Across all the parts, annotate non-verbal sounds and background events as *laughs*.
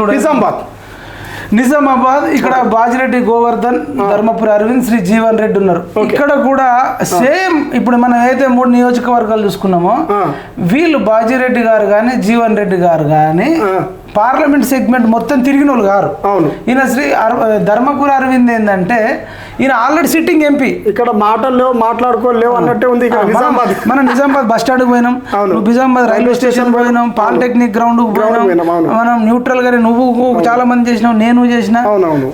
నిజామాబాద్. నిజామాబాద్ ఇక్కడ బాజిరెడ్డి గోవర్ధన్ ధర్మపురి అరవింద్ శ్రీ జీవన్ రెడ్డి ఉన్నారు. ఇక్కడ కూడా సేమ్ ఇప్పుడు మనం ఏదైతే మూడు నియోజకవర్గాలు చూసుకున్నామో. వీళ్ళు బాజిరెడ్డి గారు కానీ జీవన్ రెడ్డి గారు కానీ. పార్లమెంట్ సెగ్మెంట్ మొత్తం తిరిగిన వాళ్ళు గారు అవును. ఈయన శ్రీ ధర్మపురి అరవింద్ ఏంటంటే ఈయన ఆల్రెడీ సిట్టింగ్ ఎంపీ ఇక్కడ మాటలు లేవు మాట్లాడుకోలేవు అన్నట్టే ఉంది నిజామాబాద్. మనం నిజామాబాద్ బస్ స్టాండ్ పోయినాం. నిజామాబాద్ రైల్వే స్టేషన్ పోయినాం పాలిటెక్నిక్ గ్రౌండ్. మనం న్యూట్రల్ గానే నువ్వు చాలా మంది చేసినావు నేను చేసిన.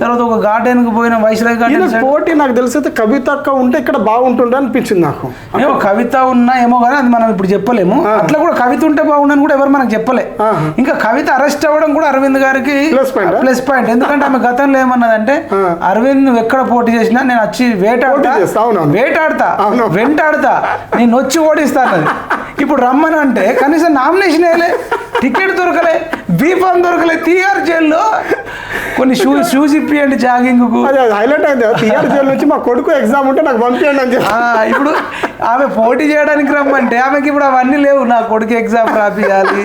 తర్వాత ఒక గార్డెన్కు పోయినాం వైస్రాయ్ గార్డెన్ పోటీ నాకు తెలిసి అయితే కవిత అక్క ఉంటే ఇక్కడ బాగుంటుండే అనిపించింది నాకు. ఏమో కవిత ఉన్నా ఏమో కానీ అది మనం ఇప్పుడు చెప్పలేము. అట్లా కూడా కవిత ఉంటే బాగుండని కూడా ఎవరు మనకు చెప్పలే. ఇంకా కవిత అరెస్ట్ అవ్వడం కూడా అరవింద్ గారికి? ప్లస్ పాయింట్ ఎందుకంటే ఆమె గతంలో ఏమన్నదంటే. అరవింద్ ఎక్కడ పోటీ చేసినా నేను వచ్చి వేటాడతా. వేటాడతా. వెంటాడతా నేను వచ్చి ఓడిస్తాను ఇప్పుడు రమ్మని అంటే కనీసం నామినేషన్ వేయలే టికెట్ దొరకలే బీఫామ్ దొరకలే తీఆర్ జైల్లో. కొన్ని షూ షూస్ ఇప్పియండి జాగింగ్ హైలైట్ అయింది. టీఆర్ జైలు నుంచి మా కొడుకు ఎగ్జామ్ ఉంటే నాకు పంపించండి అని చెప్పి. ఇప్పుడు ఆమె పోటీ చేయడానికి రమ్మంటే ఆమెకి ఇప్పుడు అవన్నీ లేవు. నా కొడుకు ఎగ్జామ్ రాపియాలి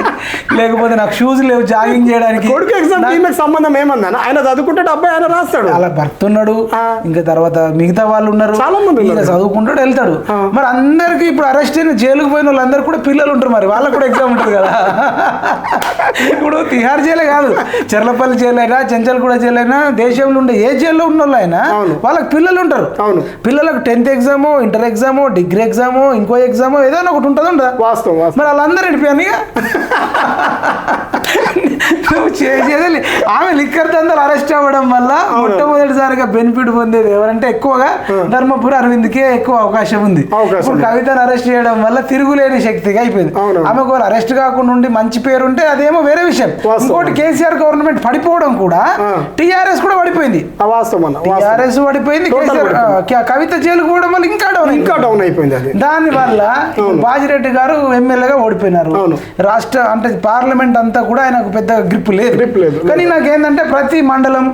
లేకపోతే నాకు షూస్ లేవు జాగింగ్ చేయడానికి. కొడుకు ఎగ్జామ్ ఈమెకు సంబంధం ఏమన్నా? ఆయన చదువుకుంటే అబ్బాయి ఆయన రాస్తాడు. అలా భర్త ఉన్నాడు. ఇంకా తర్వాత మిగతా వాళ్ళు ఉన్నారు. చాలా మంది. చదువుకుంటాడు వెళ్తాడు. మరి అందరికి ఇప్పుడు అరెస్ట్ అయిన జైలుకు పోయిన వాళ్ళందరూ కూడా పిల్లలు ఉంటారు మరి. వాళ్ళకు కూడా ఎగ్జామ్ ఉంటుంది కదా. ఇప్పుడు *laughs* తిహార్ జైలే కాదు. చెర్లపల్లి జైలు అయినా చెంచల్గూడ జైలు అయినా దేశంలో ఉండే ఏ జైల్లో ఉన్న వాళ్ళు అయినా. వాళ్ళకి పిల్లలు ఉంటారు. అవును. పిల్లలకు టెన్త్ ఎగ్జామో ఇంటర్ ఎగ్జామో డిగ్రీ ఎగ్జామో ఇంకో ఎగ్జామో ఏదైనా ఒకటి ఉంటుంది ఉండదా వాస్తవం. మరి వాళ్ళందరూ వెళ్ళిపోయాను *laughs* చేసేది ఆమె లిక్కర్ దందలు అరెస్ట్ అవ్వడం వల్ల మొట్టమొదటిసారిగా బెనిఫిట్ పొందేది ఎవరంటే ఎక్కువగా ధర్మపురి అరవింద్కే ఎక్కువ అవకాశం ఉంది. ఇప్పుడు. కవితను అరెస్ట్ చేయడం వల్ల తిరుగులేని శక్తిగా అయిపోయింది. అవును. ఆమెకు అరెస్ట్ కాకుండా ఉండి మంచి పేరు ఉంటే అదేమో వేరే విషయం. ఇంకోటి కేసీఆర్ గవర్నమెంట్ పడిపోవడం కూడా. టీఆర్ఎస్ కూడా పడిపోయింది. టీఆర్ఎస్ పడిపోయింది కవిత జైలుకు పోవడం వల్ల ఇంకా డౌన్ ఇంకా డౌన్ అయిపోయింది దాని వల్ల బాజిరెడ్డి గారు ఎమ్మెల్యేగా ఓడిపోయినారు. రాష్ట్ర అంటే పార్లమెంట్ అంతా కూడా ఆయనకు పెద్ద గ్రిప్ లేదు. Grip లేదు. కానీ నాకేంటంటే ప్రతి మండలం.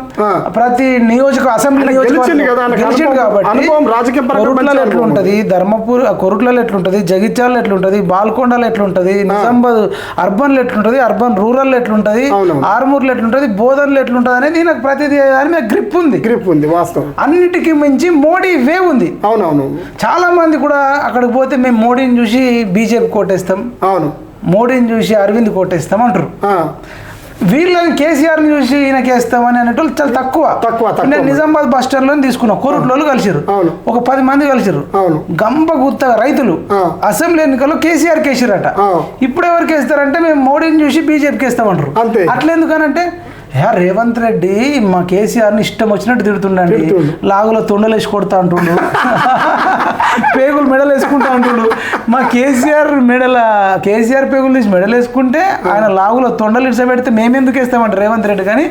ప్రతి నియోజక అసెంబ్లీ నియోజకవర్గం కాబట్టి ఎట్లుంటది? ధర్మపూర్ కొరుట్లలో ఎట్లుంటది? జగిత్యాలలో ఎట్లుంటది? బాల్కొండలో ఎట్లుంటది? నిజామాబాద్ అర్బన్లో ఎట్లుంటది? అర్బన్ రూరల్ ఎట్లుంటది? అవునవును. ఆర్మూర్లో ఎట్లుంటది? బోధనలో ఎట్లుంటది అనేది నాకు ప్రతిదీ దాని మీద గ్రిప్ ఉంది. గ్రిప్ ఉంది వాస్తవం. అన్నిటికీ మించి మోడీ వే ఉంది. అవునవును. చాలా మంది కూడా అక్కడికి పోతే మేము మోడీని చూసి బీజేపీ కోటేస్తాం అవును. మోడీని చూసి అరవింద్ కోటేస్తాం అంటారు. వీళ్ళని కేసీఆర్ని చూసి ఈయనకేస్తామని అనేటోళ్ళు చాలా తక్కువ తక్కువ. నేను నిజామాబాద్ బస్ స్టాండ్లో తీసుకున్నా కోరుట్లలో కలిసిరు. ఒక పది మంది కలిసిరు గంప గుత్తగా రైతులు. అసెంబ్లీ ఎన్నికల్లో కేసీఆర్ కేసిరట. ఇప్పుడు ఎవరికి వేస్తారంటే మేము మోడీని చూసి బీజేపీకి వేస్తామంటారు అంతే. అట్లా ఎందుకనంటే యా రేవంత్ రెడ్డి మా కేసీఆర్ని ఇష్టం వచ్చినట్టు తిడుతుండండి తిడుతుండు. లాగులో తొండలేసి కొడతా అంటుండు *laughs* పేగులు మెడలు వేసుకుంటా అంటుండు మా కేసీఆర్ మెడల కేసీఆర్ పేగులు తీసి మెడలు వేసుకుంటే ఆయన లాగులో తొండలు ఇడిస పెడితే మేమెందుకు వేస్తామంట రేవంత్ రెడ్డి కానీ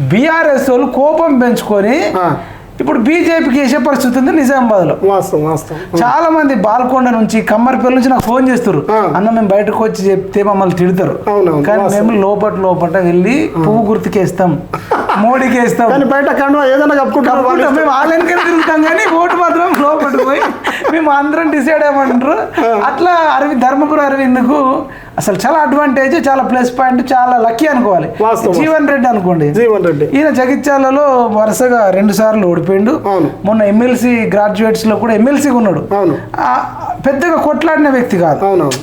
బీఆర్ఎస్ వాళ్ళు కోపం పెంచుకొని ఇప్పుడు బీజేపీకి వేసే పరిస్థితి ఉంది వాస్తవం వాస్తవం. చాలా మంది బాల్కొండ నుంచి కమ్మరిపల్లి నుంచి నాకు ఫోన్ చేస్తారు. అన్న మేము బయటకు వచ్చి చెప్తే మమ్మల్ని తిడతారు. కానీ. మేము లోపట లోపట వెళ్ళి పువ్వు గుర్తుకేస్తాం. *laughs* మోడీకి వేస్తాం కానీ బయట కండువా ఏదైనా కప్పుకుంటాం. మేము ఆలయానికి తిరుగుతాం కానీ ఓటు మాత్రం లోపల పోయి మేము అందరం డిసైడ్ అయ్యమంటారు అట్లా అరవింద్ ధర్మపురం అరవింద్కు అసలు చాలా అడ్వాంటేజ్ చాలా ప్లస్ పాయింట్ చాలా లక్కీ అనుకోవాలి. జీవన్ రెడ్డి అనుకోండి. జీవన్ రెడ్డి. ఈయన జగిత్యాలలో వరుసగా రెండు సార్లు ఓడిపోయిండు. మొన్న ఎమ్మెల్సీ గ్రాడ్యుయేట్స్లో కూడా ఎమ్మెల్సీగా ఉన్నాడు. పెద్దగా కొట్లాడిన వ్యక్తి కాదు. అవునవును.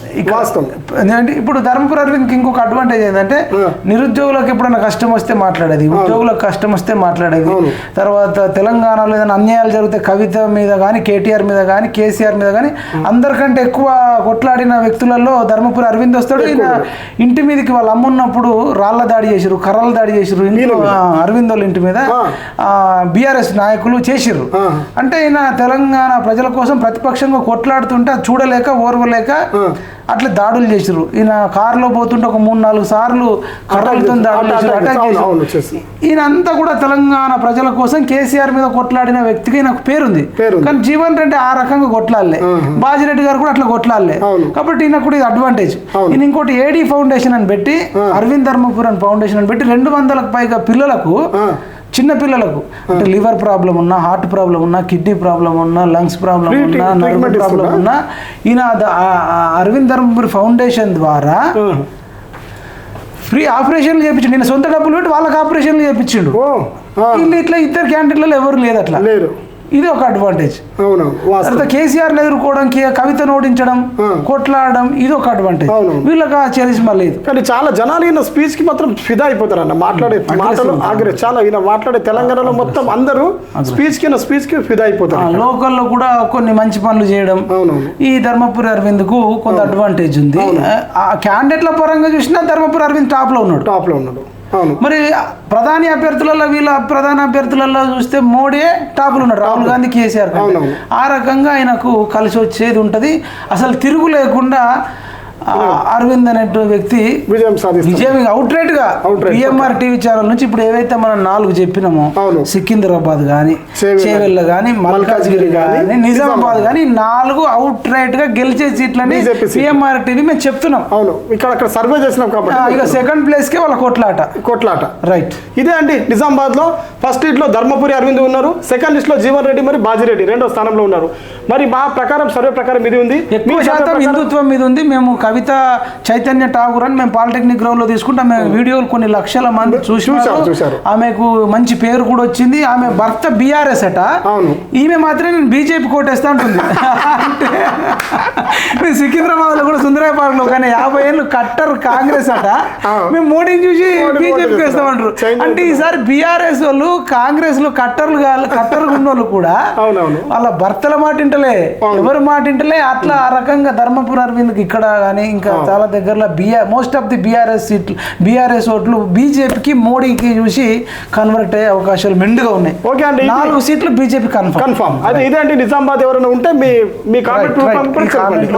ఇప్పుడు ధర్మపుర అరవింద్కి ఇంకొక అడ్వాంటేజ్ ఏంటంటే. నిరుద్యోగులకు ఎప్పుడైనా కష్టం వస్తే మాట్లాడేది ఉద్యోగులకు కష్టం వస్తే మాట్లాడేది. తర్వాత తెలంగాణలో ఏదైనా అన్యాయాలు జరిగితే కవిత మీద కానీ కేటీఆర్ మీద కానీ కేసీఆర్ మీద కానీ అందరికంటే ఎక్కువ కొట్లాడిన వ్యక్తులలో ధర్మపురి అరవింద్ వస్తాడు. ఈయన ఇంటి మీదకి వాళ్ళ అమ్మున్నప్పుడు రాళ్ళ దాడి చేసిరు కర్రల దాడి చేసిరు అరవింద్ వాళ్ళ ఇంటి మీద. ఆ. బీఆర్ఎస్ నాయకులు చేసిర్రు. ఆ. అంటే ఈయన తెలంగాణ ప్రజల కోసం ప్రతిపక్షంగా కొట్లాడుతుంటే అది చూడలేక ఓర్వలేక. అట్లా దాడులు చేసిర్రు ఈయన కారులో పోతుంటే ఒక మూడు నాలుగు సార్లు కర్రలతో దాడులు అటాక్. ఈయన అంతా కూడా తెలంగాణ ప్రజల కోసం కేసీఆర్ మీద కొట్లాడిన వ్యక్తికి నాకు పేరుంది. కానీ జీవన్ రెడ్డి ఆ రకంగా కొట్లాడలే. బాజిరెడ్డి గారు కూడా అట్లా కొట్లాడలే. కాబట్టి ఈయన కూడా ఇది అడ్వాంటేజ్. ఈయన ఇంకోటి ఏడీ ఫౌండేషన్ అని పెట్టి. అరవింద్ ధర్మపురం ఫౌండేషన్ అని పెట్టి రెండు వందలకు పైగా పిల్లలకు ఆ, చిన్న పిల్లలకు. అంటే లివర్ ప్రాబ్లం ఉన్నా హార్ట్ ప్రాబ్లం ఉన్నా కిడ్నీ ప్రాబ్లం ఉన్నా లంగ్స్ ప్రాబ్లం ఉన్నా నర్వ్ ప్రాబ్లం? ఉన్నా ఈయన అరవింద్ ధర్మపురి ఫౌండేషన్ ద్వారా ఫ్రీ ఆపరేషన్లు చేయించిండు నేను సొంత డబ్బులు పెట్టి వాళ్ళకి ఆపరేషన్లు చేయించిండు వీళ్ళు ఇట్లా ఇద్దరు క్యాండిడేట్లలో ఎవరు లేదు అట్లా లేరు. ఇది ఒక అడ్వాంటేజ్ అవును తర్వాత కేసీఆర్ని ఎదుర్కోవడం కే- కవితను ఓడించడం. కొట్లాడడం ఇది ఒక అడ్వాంటేజ్. వీళ్ళకి ఆ చరిస్మా లేదు. కానీ చాలా జనాలు ఈయన స్పీచ్కి మాత్రం ఫిదా అయిపోతారు అన్న మాట్లాడే మాటలు ఆగ్రే చాలా ఈయన మాట్లాడే తెలంగాణలో మొత్తం అందరూ స్పీచ్కి స్పీచ్కి ఫిదా అయిపోతారు లోకల్లో కూడా కొన్ని మంచి పనులు చేయడం ఈ ధర్మపురి అరవింద్కు కొంత అడ్వాంటేజ్ ఉంది. ఆ క్యాండిడేట్ల పరంగా చూసినా ధర్మపురి అరవింద్ టాప్లో ఉన్నాడు. టాప్లో ఉన్నాడు. మరి ప్రధాని అభ్యర్థులలో వీళ్ళ ప్రధాన అభ్యర్థులలో చూస్తే మోడీ టాప్లో ఉన్నాడు రాహుల్ గాంధీ కేసీఆర్. ఆ రకంగా ఆయనకు కలిసి వచ్చేది ఉంటుంది. అసలు తిరుగు లేకుండా అరవింద్ అనే వ్యక్తి విజయం సాధిస్తారు విజయం అవుట్ రైట్గా. పిఎంఆర్ టీవీ ఛానల్ నుంచి ఇప్పుడు ఏవైతే మనం నాలుగు చెప్పినామో. సికింద్రాబాద్ కానీ చేవెళ్ళ. కానీ మల్కాజ్గిరి గానీ, కానీ నిజామాబాద్. కానీ నాలుగు అవుట్ రైట్గా గెలిచే సీట్లని. పిఎంఆర్ టీవీ మేము చెప్తున్నాం. అవును. ఇక్కడ అక్కడ సర్వే చేసినాం ఆ, ఇక కాబట్టి సెకండ్ ప్లేస్కి వాళ్ళ కొట్లాట. కొట్లాట. రైట్ ఇదే అండి నిజామాబాద్లో ఫస్ట్ లిస్ట్లో ధర్మపురి అరవింద్ ఉన్నారు. సెకండ్ లిస్ట్లో జీవన్ రెడ్డి మరి బాజిరెడ్డి రెండో స్థానంలో ఉన్నారు. మరి మా ప్రకారం సర్వే ప్రకారం ఇది ఉంది. ఎక్కువ శాతం హిందుత్వం మీద ఉంది. మేము కవిత చైతన్య ఠాగూర్ అని మేము పాలిటెక్నిక్ గ్రౌండ్లో తీసుకుంటాం. మేము వీడియోలు కొన్ని లక్షల మంది. చూసినారు. ఆమెకు మంచి పేరు కూడా వచ్చింది. ఆమె భర్త బీఆర్ఎస్ అట. ఈమె మాత్రం నేను బీజేపీ కోటేస్తా ఉంటుంది మేము సికింద్రాబాద్లో కూడా సుందరాబాద్లో కానీ యాభై ఏళ్ళు కట్టర్ కాంగ్రెస్ అట. మేము మోడీని చూసి మోడీ బీజేపీ ఓటేస్తాం. వేస్తామంటారు అంటే ఈసారి బీఆర్ఎస్ వాళ్ళు కాంగ్రెస్లో కట్టర్లు కట్టర్లు ఉన్న వాళ్ళు కూడా వాళ్ళ భర్తల మాట ఇంటలే. ఎవరి మాట ఇంటలే అట్లా ఆ రకంగా ధర్మపుర అరవింద్కి ఇక్కడ కానీ ఇంకా చాలా దగ్గరలో BR most of the BRS సీట్లు బీఆర్ఎస్ ఓట్లు బీజేపీకి మోడీకి చూసి కన్వర్ట్ అయ్యే అవకాశాలు మెండుగా ఉన్నాయి. ఓకే అండి నాలుగు సీట్లు బీజేపీ కన్ఫర్మ్ కన్ఫామ్ అదే ఇదే అండి నిజామాబాద్ ఎవరైనా ఉంటే మీ మీ కామెంట్